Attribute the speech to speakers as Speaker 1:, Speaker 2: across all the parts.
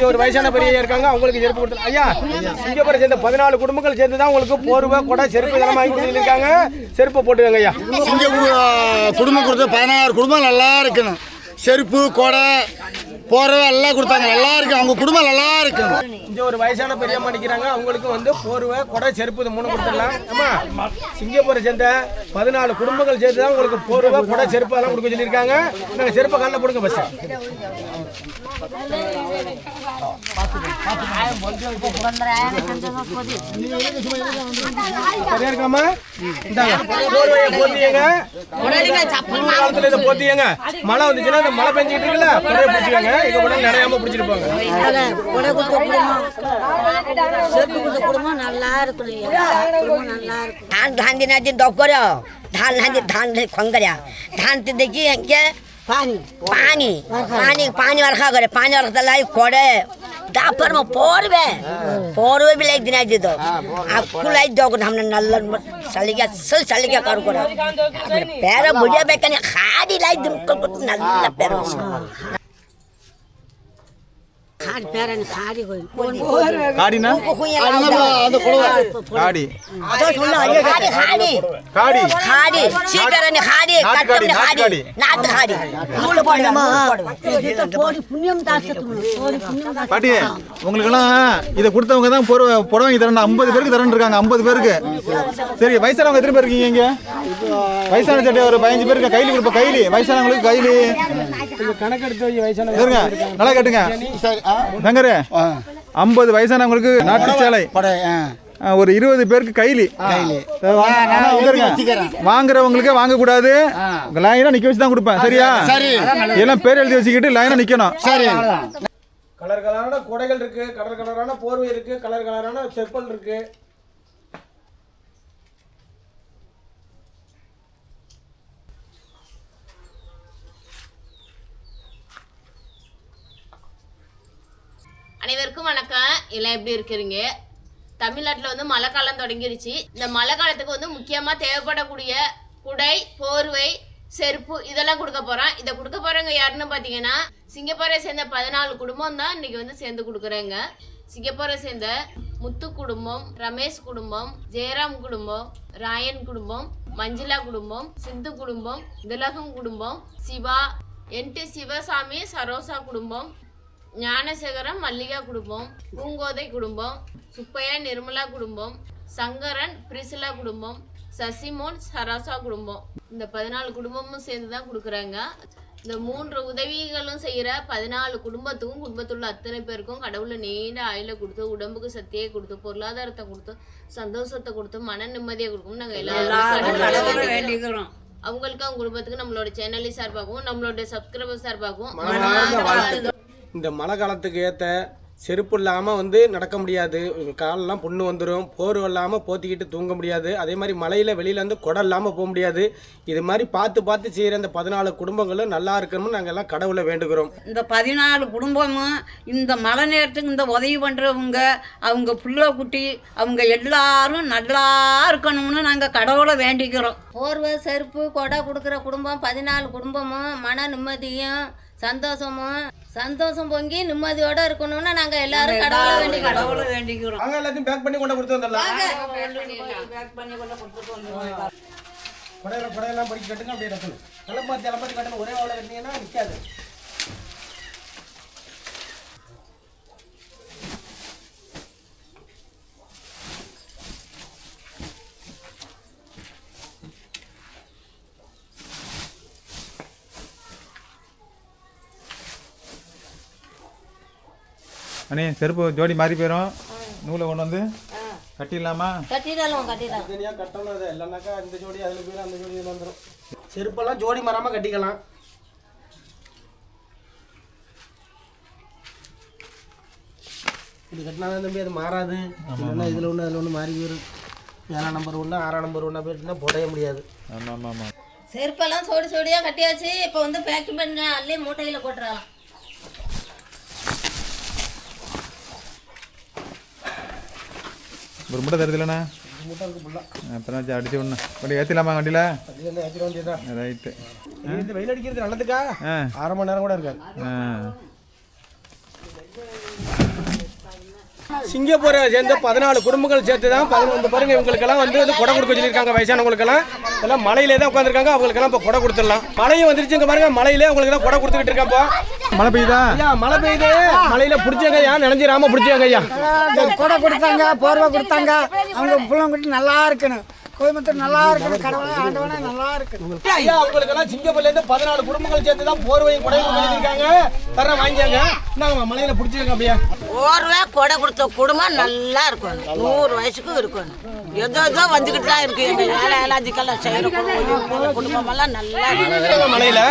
Speaker 1: இங்க ஒரு வயசான பெரிய இருக்காங்க அவங்களுக்கு செருப்பு கொடுத்தல ஐயா சிங்கப்பூரை சேர்ந்த பதினாலு குடும்பங்கள் சேர்ந்து தான் உங்களுக்கு போர்வை கொடை செருப்பு இதெல்லாம் வாங்கி கொடுத்துருக்காங்க செருப்பை போட்டுருங்க ஐயா.
Speaker 2: சிங்கப்பூர் குடும்பம் கொடுத்த பதினாறு குடும்பம் நல்லா இருக்கணும். செருப்பு கொடை போறவை எல்லாம் கொடுத்தாங்க. நல்லா இருக்கு. அவங்க குடும்பம் நல்லா இருக்கணும்.
Speaker 1: இங்க ஒரு வயசான பெரியம்மா நிக்கிறாங்க. அவங்களுக்கு வந்து போர்வை கொடை செருப்பு இது மூணு கொடுத்துடலாம். ஆமா சிங்கப்பூரை சேர்ந்த பதினாலு குடும்பங்கள் சேர்த்து தான் உங்களுக்கு போர்வை கொடை செருப்பு எல்லாம் கொடுக்க சொல்லியிருக்காங்க. நாங்கள் செருப்பை காலில் போடுங்க பஸ் சரியா இருக்காமா இந்தாங்க. போர்வையை போத்தியங்க. காலத்துல இதை போத்தியங்க. மழை வந்துச்சுன்னா இந்த மழை பெஞ்சிக்கிட்டு இருக்குல்ல பிடிச்சிக்கங்க. இங்க கூட நிறையாம பிடிச்சிட்டு போங்க
Speaker 3: கொடை கொடுத்த குடும்பம் செருப்பு கொடுத்த குடும்பம் நல்லா இருக்கும் ஐயா. குடும்பம் நல்லா இருக்கும்
Speaker 4: ধান ধান দিন দিন দপ করো ধান ধান দিন ধান কম করে ধান তো দেখি কে
Speaker 3: பானி
Speaker 4: পানি পানি পানি বরখা করে পানি বরখা লাই করে তারপর পড়বে পড়বে বলে একদিন আই দিত আর খুলাই দগ আমরা নাল্লা শালিকা সল শালিকা কার করে প্যার বুঝে বেকানি খাদি লাই দিম নাল্লা প্যার
Speaker 3: காடி பேரன் காடி கோயில்
Speaker 5: காடினா
Speaker 2: அந்த குடும்பம்
Speaker 5: காடி
Speaker 3: பேரன்
Speaker 5: பாட்டி உங்களுக்கு எல்லாம் கொடுத்தவங்க தான் பொறு புடவங்க தரணும் 50 பேருக்கு தரணும் இருக்காங்க 50 பேருக்கு. சரி வயசானவங்க எத்தனை பேர் இருக்கீங்க இங்க? வயசான சட்டை ஒரு பதினஞ்சு பேருக்கு கைலி கொடுப்போம் கைலி. வயசானவங்களுக்கு கைலி. கணக்கு நல்லா கேட்டுங்க. தங்கரு. ஐம்பது வயசானவங்களுக்கு நாட்டு சேலை. ஒரு இருபது பேருக்கு கைலி. வாங்குறவங்களுக்கே வாங்க கூடாது லைனா நிக்க வச்சு தான் கொடுப்பேன். சரியா?
Speaker 2: சரி.
Speaker 5: எல்லாம் பேர் எழுதி வச்சுக்கிட்டு லைனா நிக்கணும்.
Speaker 2: சரி.
Speaker 1: கலர் கலரான கொடைகள் இருக்கு. கலர் கலரான போர்வை இருக்கு. கலர் கலரான செப்பல் இருக்கு.
Speaker 6: அனைவருக்கும் வணக்கம். எல்லாம் எப்படி இருக்கிறீங்க? தமிழ்நாட்டில் வந்து மழை காலம் தொடங்கிடுச்சு இந்த மழை காலத்துக்கு வந்து முக்கியமாக தேவைப்படக்கூடிய குடை போர்வை செருப்பு இதெல்லாம் கொடுக்க போகிறோம் இதை கொடுக்க போகிறவங்க யாருன்னு பார்த்தீங்கன்னா சிங்கப்பூரை சேர்ந்த பதினாலு குடும்பம் தான் இன்னைக்கு வந்து சேர்ந்து கொடுக்குறாங்க. சிங்கப்பூரை சேர்ந்த முத்து குடும்பம் ரமேஷ் குடும்பம் ஜெயராம் குடும்பம் ராயன் குடும்பம் மஞ்சுளா குடும்பம் சிந்து குடும்பம் திலகம் குடும்பம் சிவா என் டி சிவசாமி சரோசா குடும்பம் ஞானசேகரம் மல்லிகா குடும்பம் பூங்கோதை குடும்பம் சுப்பையா நிர்மலா குடும்பம் சங்கரன் பிரிசிலா குடும்பம் சசிமோன் சராசா குடும்பம். இந்த பதினாலு குடும்பமும் சேர்ந்து தான் கொடுக்குறாங்க. இந்த மூன்று உதவிகளும் செய்கிற பதினாலு குடும்பத்துக்கும் குடும்பத்தில் உள்ள அத்தனை பேருக்கும் கடவுளை நீண்ட ஆயுளை கொடுத்து உடம்புக்கு சக்தியை கொடுத்து பொருளாதாரத்தை கொடுத்து சந்தோஷத்தை கொடுத்து மன நிம்மதியை கொடுக்கும் நாங்கள் எல்லாரும் கடவுளை
Speaker 3: வேண்டிக்கிறோம்.
Speaker 6: அவங்களுக்கு அவங்க குடும்பத்துக்கு நம்மளோட சேனலி சார்பாகவும் நம்மளோட சப்ஸ்கிரைபர் சார்பாகவும்.
Speaker 1: இந்த மழை காலத்துக்கு ஏற்ற செருப்பு இல்லாமல் வந்து நடக்க முடியாது. காலெல்லாம் புண்ணு வந்துடும் போர்வை இல்லாமல் போத்திக்கிட்டு தூங்க முடியாது. அதே மாதிரி மழையில் வெளியில் வந்து குடம் இல்லாமல் போக முடியாது. இது மாதிரி பார்த்து பார்த்து செய்கிற இந்த பதினாலு குடும்பங்களும் நல்லா இருக்கணும்னு நாங்கள் எல்லாம் கடவுளை வேண்டுகிறோம்.
Speaker 7: இந்த பதினாலு குடும்பமும் இந்த மழை நேரத்துக்கு இந்த உதவி பண்ணுறவங்க அவங்க புள்ள குட்டி அவங்க எல்லாரும் நல்லா இருக்கணும்னு நாங்கள் கடவுளை வேண்டிக்கிறோம்.
Speaker 8: போர்வை செருப்பு கொடை கொடுக்குற குடும்பம் பதினாலு குடும்பமும் மன நிம்மதியும் சந்தோஷமும் சந்தோஷம் பொங்கி நிம்மதியோட இருக்கணும்னு நாங்க எல்லாரும் கடவுளை வேண்டிக்கிறோம்.
Speaker 7: கடவுளை வேண்டிக்கிறோம்.
Speaker 1: நாங்கள் எல்லாத்தையும் பேக் பண்ணி கொண்டு கொடுத்து வந்துடலாம். குடையில குடையெல்லாம் படிக்க கட்டுங்க அப்படியே கட்டணும். கிளம்பாத்தி கிளம்பாத்தி கட்டணும். ஒரே அவ்வளோ கட்டினீங்கன்னா நிற்காது
Speaker 5: அண்ணே செருப்பு ஜோடி மாறி போயிடும் நூலை கொண்டு வந்து கட்டிடலாமா?
Speaker 8: கட்டிடலாம் கட்டிடலாம்.
Speaker 1: தனியாக கட்டணும் அது இல்லைனாக்கா இந்த ஜோடி அதில் போயிடும் அந்த ஜோடி இதில் வந்துடும் செருப்பெல்லாம் ஜோடி மராமல் கட்டிக்கலாம். இப்படி கட்டினா தான் தம்பி அது மாறாது. இல்லைன்னா இதில் ஒன்று அதில் ஒன்று மாறி போயிடும் ஏழாம் நம்பர் ஒன்று ஆறாம் நம்பர் ஒன்றா போயிட்டுனா போடவே முடியாது.
Speaker 5: ஆமாம் ஆமாம்
Speaker 8: செருப்பெல்லாம் சோடி சோடியா கட்டியாச்சு. இப்போ வந்து பேக்கிங் பண்ணி அள்ளி மூட்டையில போட்டுறலாம்
Speaker 5: ஒரு மூட்டை தருது இல்லைண்ணா அப்புறம் அடிச்சு விடணா வண்டி ஏற்றிடலாமா வண்டியில்?
Speaker 1: ஏற்றிட வேண்டியதான்
Speaker 5: ரைட்டு.
Speaker 1: வெயில் அடிக்கிறது நல்லதுக்கா? அரை மணி நேரம் கூட இருக்காது
Speaker 5: ஆ
Speaker 1: சிங்கப்பூரை சேர்ந்த பதினாலு குடும்பங்கள் சேர்த்து தான் பதினொன்று பாருங்க இவங்களுக்கெல்லாம் வந்து வந்து கொடை கொடுக்க சொல்லியிருக்காங்க வயசானவங்களுக்கெல்லாம் எல்லாம் மலையிலே தான் உட்காந்துருக்காங்க அவங்களுக்கெல்லாம் இப்போ கொடை கொடுத்துடலாம். மழையும் வந்துருச்சு இங்க பாருங்க மலையிலே உங்களுக்கு தான் கொடை கொடுத்துக்கிட்டு இருக்கேன் இப்போ.
Speaker 5: மழை பெய்யுதா?
Speaker 1: ஐயா மழை பெய்யுது. மலையில பிடிச்சங்க ஐயா நினைஞ்சிராம பிடிச்சங்க ஐயா
Speaker 3: கொடை கொடுத்தாங்க போர்வை கொடுத்தாங்க. அவங்க பிள்ளைங்கிட்ட நல்லா இருக்கணும். கோயம்புத்தூர் நல்லா இருக்கணும் கடவுளை ஆண்டவனே நல்லா இருக்கணும்
Speaker 1: ஐயா உங்களுக்கெல்லாம் சிங்கப்பூர்ல இருந்து பதினாலு குடும்பங்கள் சேர்த்து தான் போர்வையும் கொடையும் கொடுத்துருக்காங்க தரேன் வாங்கிக்கங்க இந்தாங்க மலையில பிடிச்சிருங்க அப்படியே
Speaker 3: போர்வை கொடை கொடுத்த குடும்பம் நல்லா இருக்கணும் நூறு வயசுக்கு இருக்கணும் ஏதோ ஏதோ வந்துக்கிட்டு தான் இருக்கு எங்க வேலை எல்லாத்துக்கெல்லாம் செய்யற குடும்பம் எல்லாம் நல்லா இருக்கு
Speaker 1: மலையில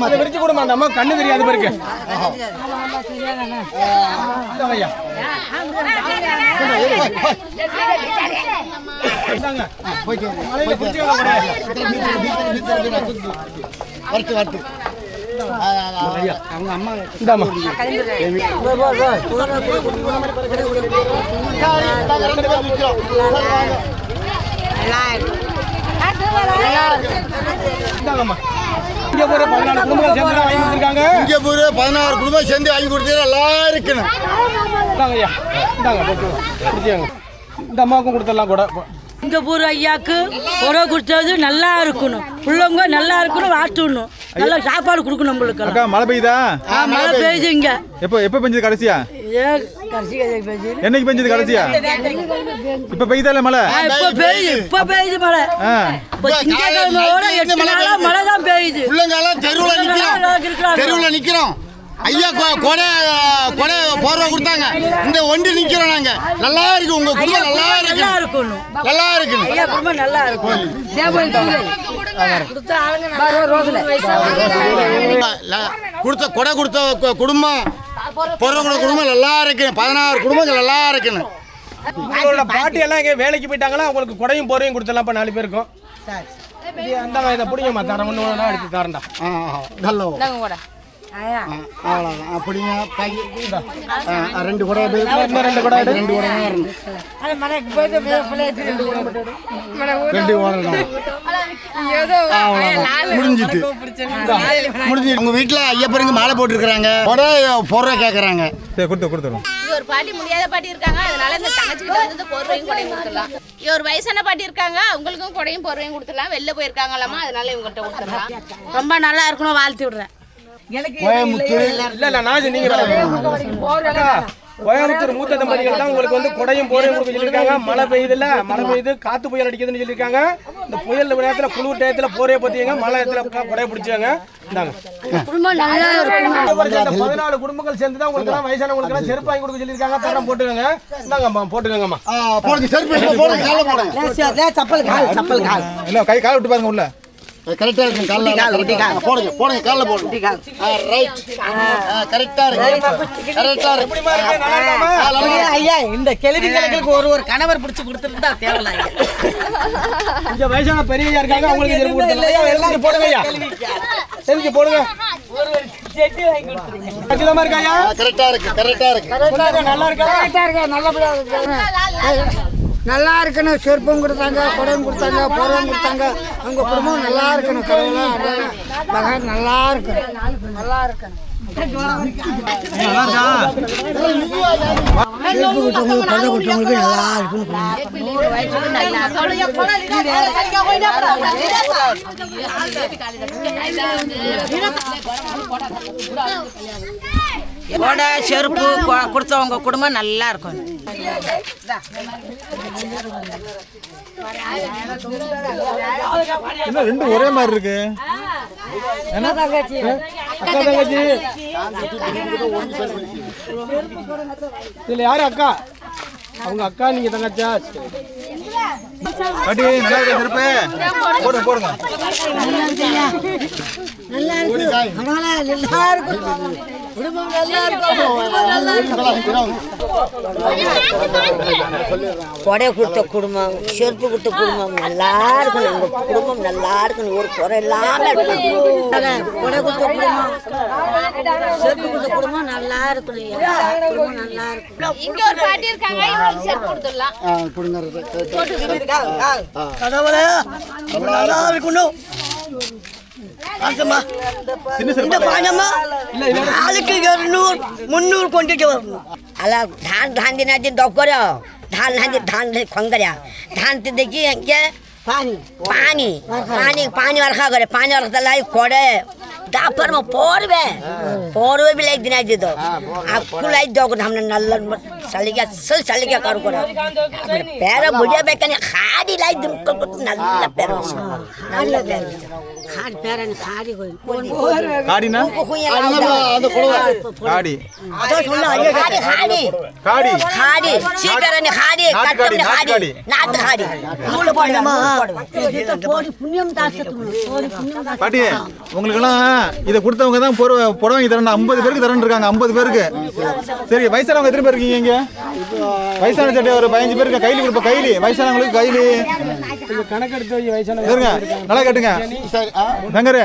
Speaker 1: அதை விரிச்சு கொடுமா அந்த அம்மா கண்ணு தெரியாது பாருங்க ஐயா இந்தாங்க மலையில பிடிச்சிருங்க இந்தாங்கம்மா குடும்பங்கள் சேர்ந்து வாங்கி கொடுத்துருக்காங்க
Speaker 2: இங்கே பூரா பதினாறு குடும்பம் சேர்ந்து வாங்கி கொடுத்தது நல்லா இருக்கணும்
Speaker 1: இந்தாங்க ஐயா இந்தாங்க போட்டு இந்த அம்மாவுக்கும் கொடுத்துடலாம் கூட.
Speaker 3: சிங்கப்பூர் ஐயாக்கு உறவு கொடுத்தது நல்லா இருக்கணும். பிள்ளைங்க நல்லா இருக்கணும் வாட்டணும் நல்லா சாப்பாடு கொடுக்கணும் நம்மளுக்கு
Speaker 5: அக்கா மழை பெய்யுதா?
Speaker 3: மழை பெய்யுது இங்க.
Speaker 5: எப்போ எப்போ பெஞ்சது கடைசியா? என்னைக்கு பெஞ்சது கடைசியா? இப்போ பெய்யுதா இல்லை மழை
Speaker 3: இப்ப பெய்யுது இப்ப பெய்யுது மழை.
Speaker 5: ஆ.
Speaker 3: இப்ப திங்கக்கிழமையோட எட்டு நாளா மழை தான் பெய்யுது
Speaker 2: தெருவில் நிற்கிறோம்
Speaker 3: இருக்கிறாங்க.
Speaker 2: தெருவில் நிற்கிறோம் ஐயா கொடை கொடை போர்வை கொடுத்தாங்க. இந்த ஒண்டி நிற்கிறோம் நாங்க. நல்லா இருக்கு உங்க குடும்பம் நல்லா
Speaker 3: நல்லா
Speaker 2: இருக்கணும். நல்லா இருக்கணும்
Speaker 3: ஐயா குடும்பம் நல்லா இருக்கும் கொடுத்த
Speaker 2: கொடை கொடுத்த குடும்பம் போர்வை கொடுத்த குடும்பம் நல்லா இருக்கணும் பதினாறு குடும்பங்கள் நல்லா இருக்கணும்
Speaker 1: உங்களோட பாட்டி எல்லாம் இங்கே வேலைக்கு போயிட்டாங்களா? அவங்களுக்கு கொடையும் போரையும் கொடுத்துடலாம் இப்போ நாலு பேருக்கும். அந்த இதை பிடிங்கம்மா தரேன் ஒன்று ஒன்றா எடுத்து தரேன்டா.
Speaker 2: ஆ நல்ல அவ்வளோதான் அப்படிங்க பாக்கி- ஆ, ஆ, ரெண்டு கொடை எடு.
Speaker 1: இன்னும் ரெண்டு கொடை எடு.
Speaker 2: ரெண்டு கொடை தான் வரணும் ரெண்டு வரணும் அவ்வளோதான் முடிஞ்சிட்டு. முடிஞ்சிட்டு. உங்க வீட்டில் ஐயப்பருக்கு மாலை போட்டிருக்கிறாங்க. கொடை போடுற கேட்குறாங்க
Speaker 5: சரி கொடுத்து
Speaker 6: ஒரு பாட்டி முடியாத பாட்டி இருக்காங்க. அதனால இந்த தங்கச்சிக்கிட்ட வந்து இந்த போர்வையும் கொடையும் கொடுத்துடலாம். ஒரு வயசான பாட்டி இருக்காங்க. அவங்களுக்கும் கொடையும் போர்வையும் கொடுத்துடலாம். வெளில போயிருக்காங்களாமா? அதனால இவங்ககிட்ட கொடுத்துடலாம்.
Speaker 3: ரொம்ப நல்லா இருக்கணும் வாழ்த்து விடுறேன்.
Speaker 2: கோயம்புத்தூர்
Speaker 1: இல்ல இல்ல நான் நீங்க கோயம்புத்தூர் மூத்த தம்பதிகள் தான் உங்களுக்கு வந்து கொடையும் போரையும் கொடுக்க சொல்லியிருக்காங்க. மழை பெய்யுதுல்ல மழை பெய்யுது காத்து புயல் அடிக்குதுன்னு சொல்லியிருக்காங்க. இந்த புயல் நேரத்தில் குளிர் டயத்தில் போரைய பத்தியங்க மழை நேரத்தில் கொடையை பிடிச்சாங்க பதினாலு குடும்பங்கள் சேர்ந்து தான் உங்களுக்கு எல்லாம் வயசானவங்களுக்கு எல்லாம் செருப்பு வாங்கி கொடுக்க சொல்லியிருக்காங்க. தரம் போட்டுக்கோங்க. இந்தாங்கம்மா போட்டுக்கோங்கம்மா.
Speaker 2: போடுங்க செருப்பு போடுங்க காலைல போடுங்க.
Speaker 3: சப்பல் கால் சப்பல் கால்.
Speaker 5: இல்லை கை கால் விட்டு பாருங்க உள்ள.
Speaker 2: கரெக்டாக இருக்கும் காலைல. போடுங்க போடுங்க. காலைல போடுங்க. ரைட் கரெக்டாக இருக்கு. இருக்கு.
Speaker 1: இருக்கு? நல்லா
Speaker 2: நல்லா இருக்கு.
Speaker 3: ஐயா இந்த கேள்வி கணக்குக்கு ஒரு ஒரு கணவர் பிடிச்சி கொடுத்துருந்தா தேவையில்ல ஐயா.
Speaker 1: இங்க வயசான பெரியய்யா இருக்காங்க அவங்களுக்கு செருப்பு கொடுத்துருங்க எழுந்து போடுங்க ஐயா. எழுந்து போடுங்க. கச்சிதமா இருக்கா ஐயா?
Speaker 2: ஆ, கரெக்டா இருக்கு? கரெக்டா இருக்கு.
Speaker 1: நல்லா இருக்கா.
Speaker 3: நல்லா இருக்கணும். செருப்பும் கொடுத்தாங்க குடம் கொடுத்தாங்க போரம் கொடுத்தாங்க. அவங்க குடும்பம் நல்லா இருக்கணும். கடவுளா மகன் நல்லா இருக்கணும். நல்லா இருக்கணும்.
Speaker 5: நல்லா இருக்கா?
Speaker 3: செருப்பு கொடுத்தவங்களுக்கு பழை கொடுத்தவங்களுக்கு நல்லா இருக்கணும் கொடை செருப்பு கொ- கொடுத்தவங்க குடும்பம் நல்லா இருக்கும்
Speaker 5: என்ன ரெண்டு ஒரே மாதிரி இருக்கு?
Speaker 1: அக்கா தங்கச்சி. இதுல யாரு அக்கா? அவங்க அக்கா நீங்க தங்கச்சா?
Speaker 5: பாட்டி நல்லா இருக்கா செருப்பு. போடுங்க போடுங்க.
Speaker 3: நல்லா இருக்கு. நல்லா இருக்கும் குடும்பம் நல்லா இருக்கும் இருக்கும்
Speaker 4: கொடை கொடுத்த குடும்பம் செருப்பு கொடுத்த குடும்பம் நல்லா இருக்கணும். உங்க குடும்பம் நல்லா இருக்கணும். ஒரு குறை இல்லாம இருக்கணும்.
Speaker 3: கொடை கொடுத்த குடும்பம் செருப்பு கொடுத்த குடும்பம் நல்லா இருக்கணும். குடும்பம் நல்லா இருக்கும்
Speaker 6: இங்க ஒரு பாட்டி இருக்காங்க. இவங்களுக்கு செருப்பு கொடுத்துடலாம்.
Speaker 2: ஆ, கொடுங்க
Speaker 3: கடவுளே நல்லா இருக்கணும்.
Speaker 4: இந்த பணமா நாளுக்கு இருநூறு முந்நூறு கொண்டுட்டு வரணும் అలా ధాన్ ధాంది నాది దొక్కరో ధాన్ నాది ధాన్ కొంగరా ధాన్ తిద్దకి ఇంకే పాని పాని పాని పాని వరకా కొరే పాని వరకదల్లా కొడే దాపర్మ పోరువే పోరువే బిలైది నాది దో అక్కులైది దొక్కడు నల్ల ಕುಲ ಇದ್ದೋಗ ನಮ್ಮನ್ನ ನಲ್ಲ ಸಲಿಗೆ ಅಸಲ್ ಸಲಿಗೆ ಕರ್ಕೊರ ಪೇರ ಮುಡಿಯಬೇಕನೆ ಹಾಡಿ ಲೈ ದುಮ್ಕೊಟ್ಟು ನಲ್ಲ ಪೇರ ನಲ್ಲ ಪೇರ ಹಾಡಿ ಪೇರನ್ ಹಾಡಿ
Speaker 5: காடினா
Speaker 2: அந்த குடுவை
Speaker 5: காடி
Speaker 4: ಹಾಡಿ ಹಾಡಿ
Speaker 5: காடி
Speaker 4: ಹಾಡಿ ಸೀಕರನೆ ಹಾಡಿ
Speaker 5: ನಾಟಿ
Speaker 4: ಕಟ್ಟನೆ
Speaker 5: ಗಾಡಿ,
Speaker 4: ಹಾಡಿ
Speaker 5: ನಾಟಿ
Speaker 4: ನಾಟ ಹಾಡಿ
Speaker 5: பாட்டி உங்களுக்கெல்லாம் இதை கொடுத்தவங்க தான் புடவை புடவை தரணும் ஐம்பது பேருக்கு தரேன் இருக்காங்க ஐம்பது பேருக்கு சரி வயசானவங்க எத்தனை பேர் இருக்கீங்க இங்க வயசான சட்டை ஒரு பதினஞ்சு பேருக்கு கைலி கொடுப்போம் கைலி. வயசானவங்களுக்கு கைலி.
Speaker 1: கணக்கெடுத்து
Speaker 5: இருங்க நல்லா கேட்டுங்க. தங்கரு.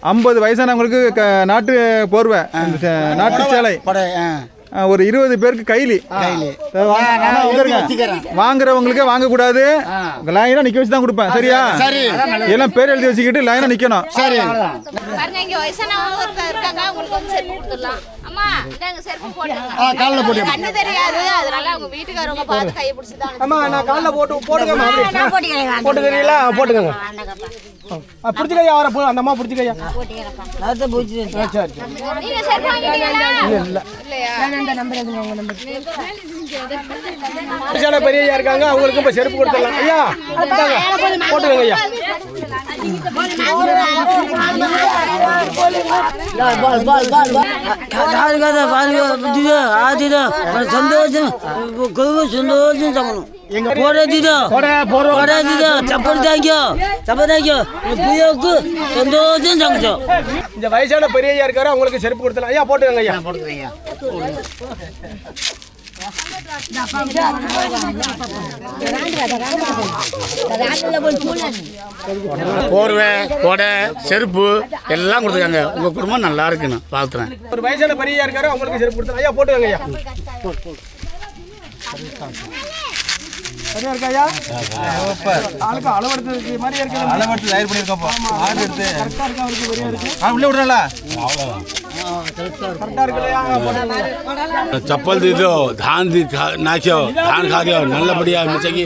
Speaker 5: ஐம்பது வயசானவங்களுக்கு க- நாட்டு போர்வை நாட்டு சேலை. ஒரு இருபது பேருக்கு கைலி. வாங்குறவங்களுக்கே வாங்கக்கூடாது. லைனா நிக்க வச்சு தான் கொடுப்பேன் சரியா?
Speaker 2: சரி.
Speaker 5: எல்லாம் பேர் எழுதி வச்சுக்கிட்டு லைனா நிக்கணும்.
Speaker 2: சரி.
Speaker 6: அம்மா இந்தாங்க செருப்பு போட்டுங்க.
Speaker 2: ஆ காலில் போட்டு
Speaker 6: கண்ணு தெரியாது. அதனால அவங்க வீட்டுக்காரவங்க பார்த்து கையை பிடிச்சிதான்
Speaker 1: அம்மா நான் காலைல போட்டு போட்டுக்கம்மா. அப்படியே. போட்டுக்கிறீங்களா? போட்டுக்கோங்க. ஆ, பிடிச்சிக்கையா வர போ அந்த அம்மா பிடிச்சிக்கையா? சரி சரி.
Speaker 6: நீங்க செருப்பு வாங்கிட்டீங்களா? இல்லையா?
Speaker 1: இருக்காங்க அவங்களுக்கும் இப்போ செருப்பு கொடுத்துடலாம். ஐயா போட்டுக்கோங்க ஐயா.
Speaker 4: பாதுகாத பாதுகாப்பு சந்தோஷம் சந்தோஷம் சாப்பிடணும் எங்க போடாதீதோ போடாதீதோ சப்பல் தாங்கியோ சப்பல் சந்தோஷம் சமைச்சோம்
Speaker 1: இந்த வயசான பெரிய ஐயா இருக்காரு அவங்களுக்கு செருப்பு கொடுத்தலாம் ஐயா போட்டுக்கங்க ஐயா. போட்டுக்கங்க ஐயா.
Speaker 2: போர்வை கொடை செருப்பு எல்லாம் கொடுத்துருக்காங்க. உங்கள் குடும்பம் நல்லா இருக்குன்னு வாழ்த்துறேன்.
Speaker 1: ஒரு வயசான பெரிய இருக்காரு அவங்களுக்கு செருப்பு கொடுத்துடலாம் ஐயா போட்டுக்கோங்க ஐயா. சரியா இருக்கா ஐயா ஆளுக்கு அளவெடுத்து மாதிரி இருக்கு
Speaker 5: அளவட்டு தயார் பண்ணியிருக்கப்போ ஆடு எடுத்து
Speaker 1: கரெக்டா இருக்கா அவருக்கு பெரிய இருக்கு
Speaker 5: ஆ உள்ளே விடுறல
Speaker 1: கரெக்டா இருக்கு இல்லையா போட்டுக்கோங்க
Speaker 9: चप्पल दे दो धान दी खा- नाचो धान खा दो நல்லபடியா மிச்சக்கி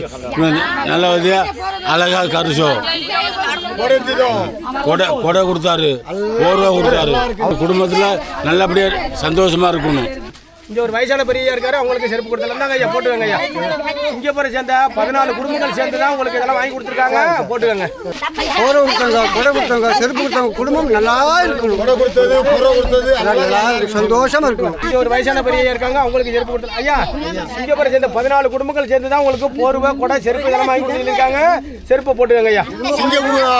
Speaker 9: நல்லபடியா அழகா கருசோ கொடை கொடை கொடுத்தாரு போர்வை கொடுத்தாரு குடும்பத்துல நல்லபடியா சந்தோஷமா இருக்கணும்
Speaker 1: இங்க ஒரு வயசான பெரிய இருக்காரு அவங்களுக்கு செருப்பு கொடுத்துடலாம் தாங்க ஐயா போட்டுக்கோங்க ஐயா. சிங்கப்பூரை சேர்ந்த பதினாலு குடும்பங்கள் சேர்ந்து தான் உங்களுக்கு இதெல்லாம் வாங்கி கொடுத்துருக்காங்க. போட்டுக்கோங்க.
Speaker 10: போரை கொடுத்தவங்க கொடை கொடுத்தவங்க செருப்பு கொடுத்தவங்க குடும்பம் நல்லா இருக்கணும்.
Speaker 2: கொடை கொடுத்தது பொருளை கொடுத்தது
Speaker 10: நல்லா சந்தோஷமா இருக்கணும்.
Speaker 1: இங்க ஒரு வயசான பெரிய இருக்காங்க அவங்களுக்கு செருப்பு கொடுத்து ஐயா சிங்கப்பூரை சேர்ந்த பதினாலு குடும்பங்கள் சேர்ந்து தான் உங்களுக்கு போர்வை கொடை செருப்பு இதெல்லாம் வாங்கி கொடுத்துருக்காங்க. செருப்பை போட்டுக்கோங்க ஐயா.
Speaker 2: ஆ,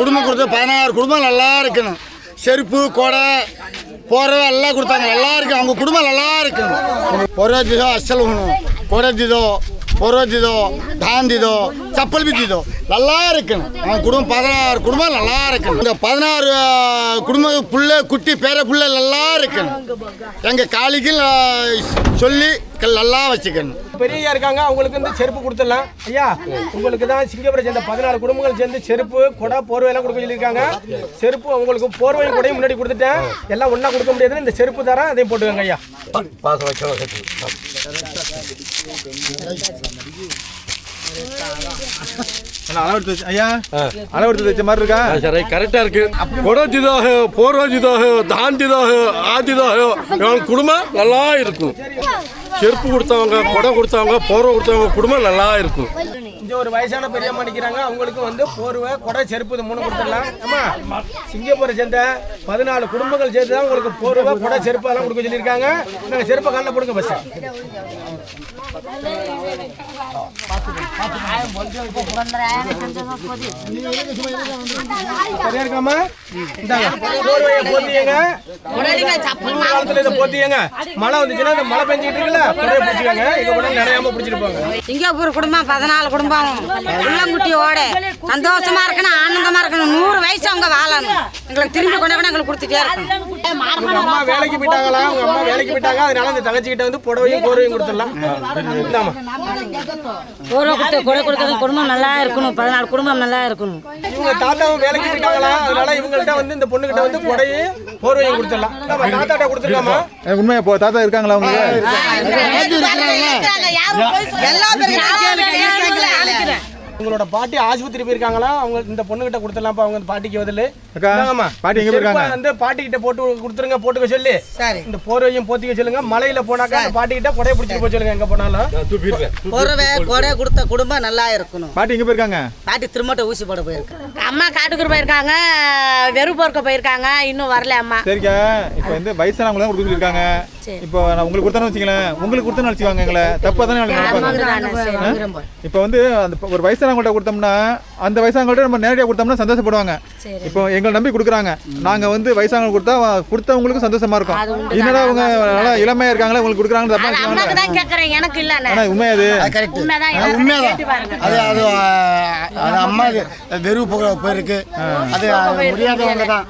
Speaker 2: குடும்பம் கொடுத்த பதினாறு குடும்பம் நல்லா இருக்கணும். செருப்பு கொடை போகிறவ எல்லாம் கொடுத்தாங்க. நல்லா இருக்கு. அவங்க குடும்பம் நல்லா இருக்கு. பொரோஜிதோ அசல் பொரோஜிதோ பொரோஜிதோ தாந்திதோ சப்பல் பித்திதோ நல்லா இருக்குன்னு அவங்க குடும்பம் பதினாறு குடும்பம் நல்லா இருக்கு. இந்த பதினாறு குடும்பம் புள்ள குட்டி பேர புள்ள நல்லா இருக்குன்னு எங்கள் காளிக்கு சொல்லி நல்லா வச்சுக்கணும்.
Speaker 1: பெரிய ஐயா இருக்காங்க அவங்களுக்கு வந்து செருப்பு கொடுத்துடலாம். ஐயா உங்களுக்கு தான் சிங்கப்பூரை சேர்ந்த பதினாலு குடும்பங்கள் சேர்ந்து செருப்பு கொடை போர்வை எல்லாம் கொடுக்க சொல்லியிருக்காங்க. செருப்பு அவங்களுக்கு போர்வையும் கூடயும் முன்னாடி கொடுத்துட்டேன். எல்லாம் ஒன்றா கொடுக்க முடியாதுன்னு இந்த செருப்பு தரேன் அதையும் போட்டுக்கோங்க ஐயா.
Speaker 5: அளவெடுத்து வச்சு ஐயா அளவெடுத்து வச்ச மாதிரி இருக்கா?
Speaker 9: சரி கரெக்டா இருக்கு. கொடை திதோ போர்வை திதோ தான் திதோ ஆதிதோ குடும்பம் நல்லா இருக்கும். செருப்பு கொடுத்தவங்க கொடை கொடுத்தவங்க போர்வை கொடுத்தவங்க குடும்பம் நல்லா இருக்கும்.
Speaker 1: இங்க ஒரு வயசான பெரியம்மா நிற்கிறாங்க அவங்களுக்கு வந்து போர்வை கொடை செருப்பு இது மூணு கொடுத்துடலாம். ஆமா சிங்கப்பூரை சேர்ந்த பதினாலு குடும்பங்கள் சேர்த்து தான் உங்களுக்கு போர்வை கொடை செருப்பு எல்லாம் கொடுக்க சொல்லியிருக்காங்க. நாங்கள் செருப்பை காலில் போடுங்க பஸ் சரியா இருக்காமா போத்தியங்க மழை வந்துச்சுன்னா இந்த மழை பெஞ்சிட்டு இருக்குல்ல பிடிச்சிக்கோங்க. நிறையாம பிடிச்சிட்டு போங்க
Speaker 4: சிங்கப்பூர் குடும்பம் பதினாலு குடும்பம்.
Speaker 3: குடும்பம் உள்ளங்குட்டியோட சந்தோஷமா இருக்கணும் ஆனந்தமா இருக்கணும். நூறு வயசு அவங்க வாழணும். எங்களுக்கு திரும்பி கொண்டு கூட எங்களுக்கு கொடுத்துட்டே இருக்கணும்.
Speaker 1: உங்க அம்மா வேலைக்கு போயிட்டாங்களா? உங்க அம்மா வேலைக்கு போயிட்டாங்க. அதனால இந்த தங்கச்சிக்கிட்ட வந்து புடவையும் கோர்வையும் கொடுத்துடலாம். இந்தாம்மா.
Speaker 3: ஒரு கொடுத்த கொடை கொடுக்கறது குடும்பம் நல்லா இருக்கணும். பதினாலு குடும்பம் நல்லா இருக்கணும்.
Speaker 1: இவங்க தாத்தாவும் வேலைக்கு போயிட்டாங்களா? அதனால இவங்கள்ட்ட வந்து இந்த பொண்ணுகிட்ட வந்து புடையும் போர்வையும் கொடுத்துடலாம். இந்தாம்மா, தாத்தாட்ட கொடுத்துருக்காமா
Speaker 5: உண்மையா இப்போ தாத்தா இருக்காங்களா உங்களுக்கு
Speaker 1: உங்களோட பாட்டி ஆஸ்பத்திரி போயிருக்காங்களா? அவங்க இந்த பொண்ணுகிட்ட கொடுத்துடலாம்ப்பா அவங்க பாட்டிக்கு பதில்.
Speaker 5: அக்கா, பாட்டி எங்க போயிருக்காங்க?
Speaker 1: வந்து பாட்டி கிட்ட போட்டு கொடுத்துருங்க போட்டுக்க சொல்லி. சரி. இந்த போர்வையும் போத்திக்க சொல்லுங்க. மலையில போனாக்கா பாட்டி கிட்ட கொடையை பிடிச்சிட்டு போக சொல்லுங்க எங்க போனாலும்.
Speaker 3: பொறவை கொடை கொடுத்த குடும்பம் நல்லா இருக்கணும்.
Speaker 5: பாட்டி எங்க போயிருக்காங்க?
Speaker 3: பாட்டி திருமட்ட ஊசி போட போயிருக்காங்க அம்மா காட்டுக்கு போயிருக்காங்க வெறு பொறுக்க போயிருக்காங்க இன்னும் வரல அம்மா.
Speaker 5: சரிக்கா இப்போ வந்து வயசானவங்க தான் கொடுக்க சொல்லியிருக்காங்க. இப்போ நான் உங்களுக்கு கொடுத்தானு வச்சுங்களேன் உங்களுக்கு கொடுத்தேன்னு வச்சுக்கோங்க எங்களை தப்பாக தானே நினைப்பாங்க இப்போ வந்து அந்த ஒரு வயசானவங்கள்ட்ட கொடுத்தோம்னா அந்த வயசானவங்கள்ட்ட நம்ம நேரடியாக கொடுத்தோம்னா சந்தோஷப்படுவாங்க. இப்போ எங்களை நம்பி கொடுக்குறாங்க. நாங்கள் வந்து வயசானவங்க கொடுத்தா கொடுத்தவங்களுக்கும் சந்தோஷமா இருக்கும். என்னடா அவங்க நல்லா இளமையா இருக்காங்களா உங்களுக்கு கொடுக்குறாங்கன்னு தப்பா
Speaker 3: எனக்கு இல்ல.
Speaker 5: ஆனா உண்மையா அது.
Speaker 2: கரெக்ட்
Speaker 3: உண்மைதான்.
Speaker 2: அது அது அது அம்மா வெறுவு போக போயிருக்கு. அது முடியாதவங்க தான்.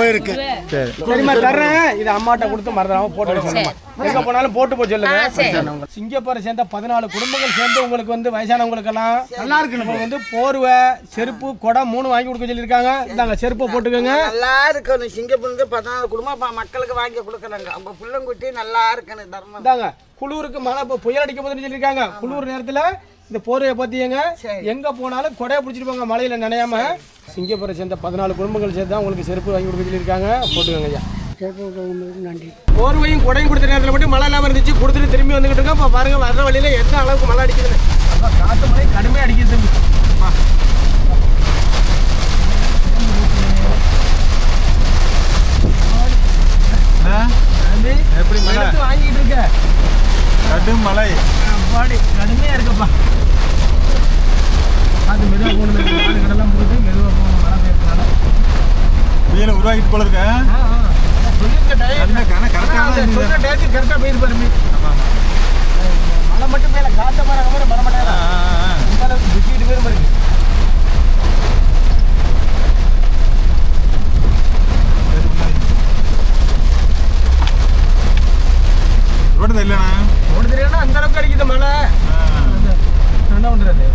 Speaker 2: போயிருக்கு.
Speaker 5: சரி.
Speaker 1: சரிம்மா தர்றேன். இது அம்மாட்ட கொடுத்து மறந்துடாம போட்டு வர சொல்லுமா எங்க போனாலும் போட்டு போக சொல்லுங்க. சிங்கப்பூரை சேர்ந்த பதினாலு குடும்பங்கள் சேர்ந்து உங்களுக்கு வந்து வயசானவங்களுக்கு எல்லாம் நல்லா இருக்கு வந்து போர்வை செருப்பு குடம் மூணு வாங்கி கொடுக்க சொல்லியிருக்காங்க. இந்தாங்க செருப்பை போட்டுக்கோங்க.
Speaker 3: நல்லா இருக்கணும். சிங்கப்பூர்ந்து பதினாலு குடும்பம் மக்களுக்கு வாங்கி கொடுக்குறாங்க. அவங்க பிள்ளைங்குட்டி நல்லா இருக்கணும் தர்மம்.
Speaker 1: இந்தாங்க குளிருக்கு மழை இப்போ புயல் அடிக்க போதுன்னு சொல்லியிருக்காங்க. குளிர் நேரத்தில் இந்த போர்வையை பற்றியங்க எங்க போனாலும் கொடையை பிடிச்சிட்டு போங்க மழையில நனையாம. சிங்கப்பூரை சேர்ந்த பதினாலு குடும்பங்கள் சேர்த்து தான் உங்களுக்கு செருப்பு வாங்கி கொடுக்க சொல்லியிருக்காங்க. போட்டுக்கோங்க ஐயா. நன்றி. போர்வையும் கொடையும் கொடுத்த நேரத்தில் மட்டும் மழை இல்லாமல் இருந்துச்சு. கொடுத்துட்டு திரும்பி வந்துகிட்டு இருக்கோம். இப்போ பாருங்க வர்ற வழியில எந்த அளவுக்கு மழை அடிக்குதுன்னு. அப்பா, காத்து மழை கடுமையாக அடிக்குது தம்பி.
Speaker 5: எப்படி மழை?
Speaker 1: வாங்கிட்டு இருக்க.
Speaker 5: கடும் மழை.
Speaker 1: பாடி கடுமையாக இருக்குப்பா. அது மெதுவாக போகணும் நாலு கடலாம் போகுது. மெதுவாக போகணும். மழை பெய்யறதுனால.
Speaker 5: வெயில உருவாக்கிட்டு போல இருக்க.
Speaker 1: சொன்ன டயத்துக்கு கரெக்டாக போயிருப்பாரு. மழை மட்டும் மேலே
Speaker 5: ஆ,
Speaker 1: மாட்டேன்
Speaker 5: ஆ, ஆ.
Speaker 1: இந்த அளவுக்கு பாருங்க
Speaker 5: ரோடு இல்லைண்ணா
Speaker 1: ஓடு தெரியாதுன்னா அந்த அளவுக்கு அடிக்குது மழை
Speaker 5: ஆ.
Speaker 1: என்ன பண்ணுறது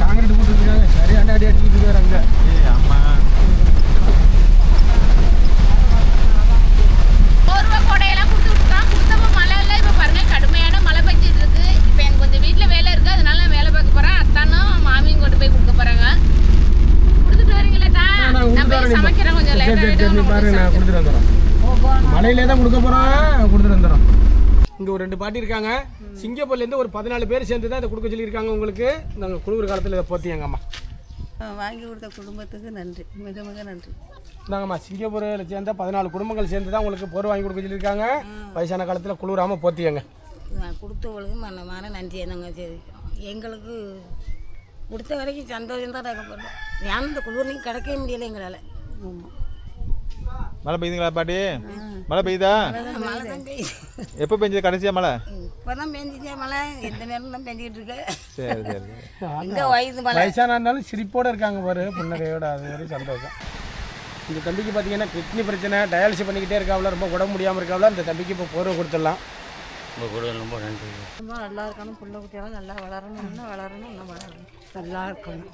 Speaker 1: காங்கிரீட் போட்டுருக்காங்க சரி அடி அடி அடிச்சுட்டு இருக்காரு அங்கே
Speaker 5: ஏய் அம்மா
Speaker 6: போர்வை கொடையெல்லாம் கொடுத்து விட்டுருக்கான் கொடுத்தப்ப மழை இல்லை இப்போ பாருங்க கடுமையான மழை பெஞ்சிட்டு இருக்கு இப்போ எனக்கு கொஞ்சம் வீட்டில் வேலை இருக்கு அதனால நான் வேலை பார்க்க போறேன் அத்தானும் மாமியும் கொண்டு போய் கொடுக்க போறாங்க கொடுத்துட்டு வரீங்களா தான் நான் போய் சமைக்கிறேன் கொஞ்சம்
Speaker 1: சரி சரி சரி நீ பாருங்க நான்
Speaker 6: லேட்டாக
Speaker 1: கொடுத்துட்டு வந்துடுறோம் மலையிலே தான் கொடுக்க போகிறோம் கொடுத்துட்டு வந்துடுறோம் இங்கே ஒரு ரெண்டு பாட்டி இருக்காங்க. சிங்கப்பூர்லேருந்து ஒரு பதினாலு பேர் சேர்ந்து தான் இதை கொடுக்க சொல்லியிருக்காங்க உங்களுக்கு. நாங்கள் குளிர் காலத்தில் இதை போத்தியாங்க அம்மா
Speaker 7: வாங்கி கொடுத்த குடும்பத்துக்கு நன்றி. மிக மிக நன்றி.
Speaker 1: இந்தாங்கம்மா சிங்கப்பூரில் சேர்ந்த பதினாலு குடும்பங்கள் சேர்ந்து தான் உங்களுக்கு பொருள் வாங்கி கொடுக்க சொல்லியிருக்காங்க. வயசான காலத்தில் குளிராமல் போத்தியங்க.
Speaker 3: நான் கொடுத்தவங்களுக்கு மனமான நன்றி நாங்கள் தெரிவிக்கிறோம் எங்களுக்கு கொடுத்த வரைக்கும் சந்தோஷம் தான் இருக்கப்படுறோம் ஏன்னா இந்த குளிர்லையும் கிடைக்கவே முடியல எங்களால்.
Speaker 5: மழை பெய்யுதுங்களா பாட்டி? மழை பெய்யுதா? எப்போ பெஞ்சது கடைசியா மழை?
Speaker 3: இப்போ தான் பெஞ்சிச்சே மழை. எந்த நேரம் தான் பெஞ்சிக்கிட்டு இருக்கு.
Speaker 5: சரி சரி
Speaker 3: எங்கே வயது மழை?
Speaker 1: வயசான இருந்தாலும் சிரிப்போட இருக்காங்க பாரு புன்னகையோட. அது வரையும் சந்தோஷம். இந்த தம்பிக்கு பார்த்தீங்கன்னா கிட்னி பிரச்சனை டயாலிசிஸ் பண்ணிக்கிட்டே இருக்காவில ரொம்ப உடம்பு முடியாமல் இருக்காவில இந்த தம்பிக்கு இப்போ போர்வை கொடுத்துடலாம்.
Speaker 7: ரொம்ப நல்லா இருக்கணும் புள்ள குட்டியெல்லாம் நல்லா வளரணும் இன்னும் வளரணும் இன்னும் வளரணும். நல்லா இருக்கணும்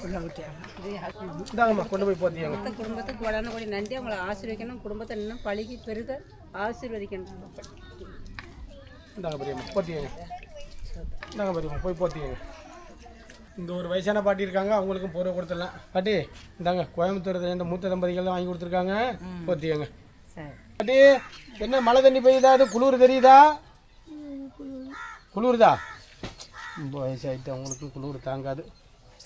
Speaker 7: புள்ள குட்டியெல்லாம்
Speaker 1: இந்தாங்கம்மா கொண்டு போய் போத்தியாங்க
Speaker 7: இந்த குடும்பத்துக்கு உடனே கூடி நன்றி அவங்கள ஆசீர்வதிக்கணும் குடும்பத்தை இன்னும் பழகி பெருக ஆசீர்வதிக்கணும்.
Speaker 1: இந்தாங்க பெரியம்மா போத்தியாங்க. இந்தாங்க பெரியம்மா போய் போத்தியாங்க. இந்த ஒரு வயசான பாட்டி இருக்காங்க அவங்களுக்கும் போர்வை கொடுத்துடலாம். பாட்டி இந்தாங்க கோயம்புத்தூர் இந்த மூத்த தம்பதிகள் வாங்கி கொடுத்துருக்காங்க. போத்தியாங்க. பாட்டி என்ன மழை தண்ணி பெய்யுதா? அது குளிர் தெரியுதா? குளிருதா? ரொம்ப வயசாயிட்டு அவங்களுக்கு குளிர் தாங்காது.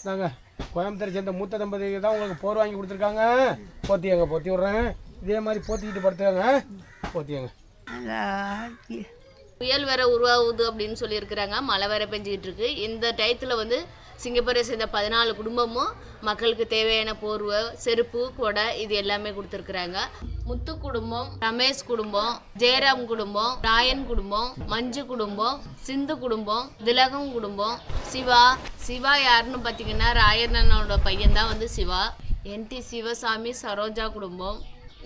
Speaker 1: நாங்கள் கோயம்புத்தூர் சேர்ந்த மூத்த தம்பதி தான் உங்களுக்கு போர் வாங்கி கொடுத்துருக்காங்க. போத்தியாங்க போத்தி விட்றேன். இதே மாதிரி போத்திக்கிட்டு படுத்துக்காங்க. போத்தியங்க
Speaker 6: புயல் வேற உருவாகுது அப்படின்னு சொல்லியிருக்கிறாங்க. மழை வேற பெஞ்சிக்கிட்டு இருக்கு. இந்த டயத்தில் வந்து சிங்கப்பூரை சேர்ந்த பதினாலு குடும்பமும் மக்களுக்கு தேவையான போர்வை செருப்பு கொடை இது எல்லாமே கொடுத்துருக்குறாங்க. முத்து குடும்பம் ரமேஷ் குடும்பம் ஜெயராம் குடும்பம் ராயன் குடும்பம் மஞ்சு குடும்பம் சிந்து குடும்பம் திலகம் குடும்பம் சிவா. சிவா யாருன்னு பார்த்தீங்கன்னா ராயனோட பையன் தான் வந்து சிவா. என்டி சிவசாமி சரோஜா குடும்பம்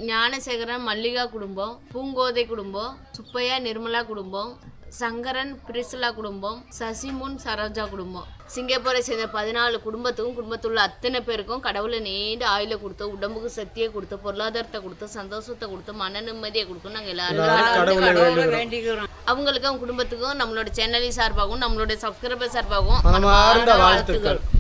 Speaker 6: ஞானசேகரன் மல்லிகா குடும்பம் பூங்கோதை குடும்பம் சுப்பையா நிர்மலா குடும்பம் சங்கரன் பிரிசிலா குடும்பம் சசிமுன் சரோஜா குடும்பம். சிங்கப்பூரை சேர்ந்த பதினாலு குடும்பத்துக்கும் குடும்பத்துள்ள அத்தனை பேருக்கும் கடவுளை நீண்ட ஆயுள கொடுத்து உடம்புக்கு சக்தியை கொடுத்து பொருளாதாரத்தை கொடுத்து சந்தோஷத்தை கொடுத்து மன நிம்மதியை கொடுக்கும் நாங்கள் எல்லாரும்
Speaker 7: வேண்டிக்கிறோம்.
Speaker 6: அவங்களுக்கும் அவங்க குடும்பத்துக்கும் நம்மளோட சேனலின் சார்பாகவும் நம்மளோட சப்ஸ்கிரைபர் சார்பாகவும்
Speaker 1: மனமார்ந்த வாழ்த்துக்கள்.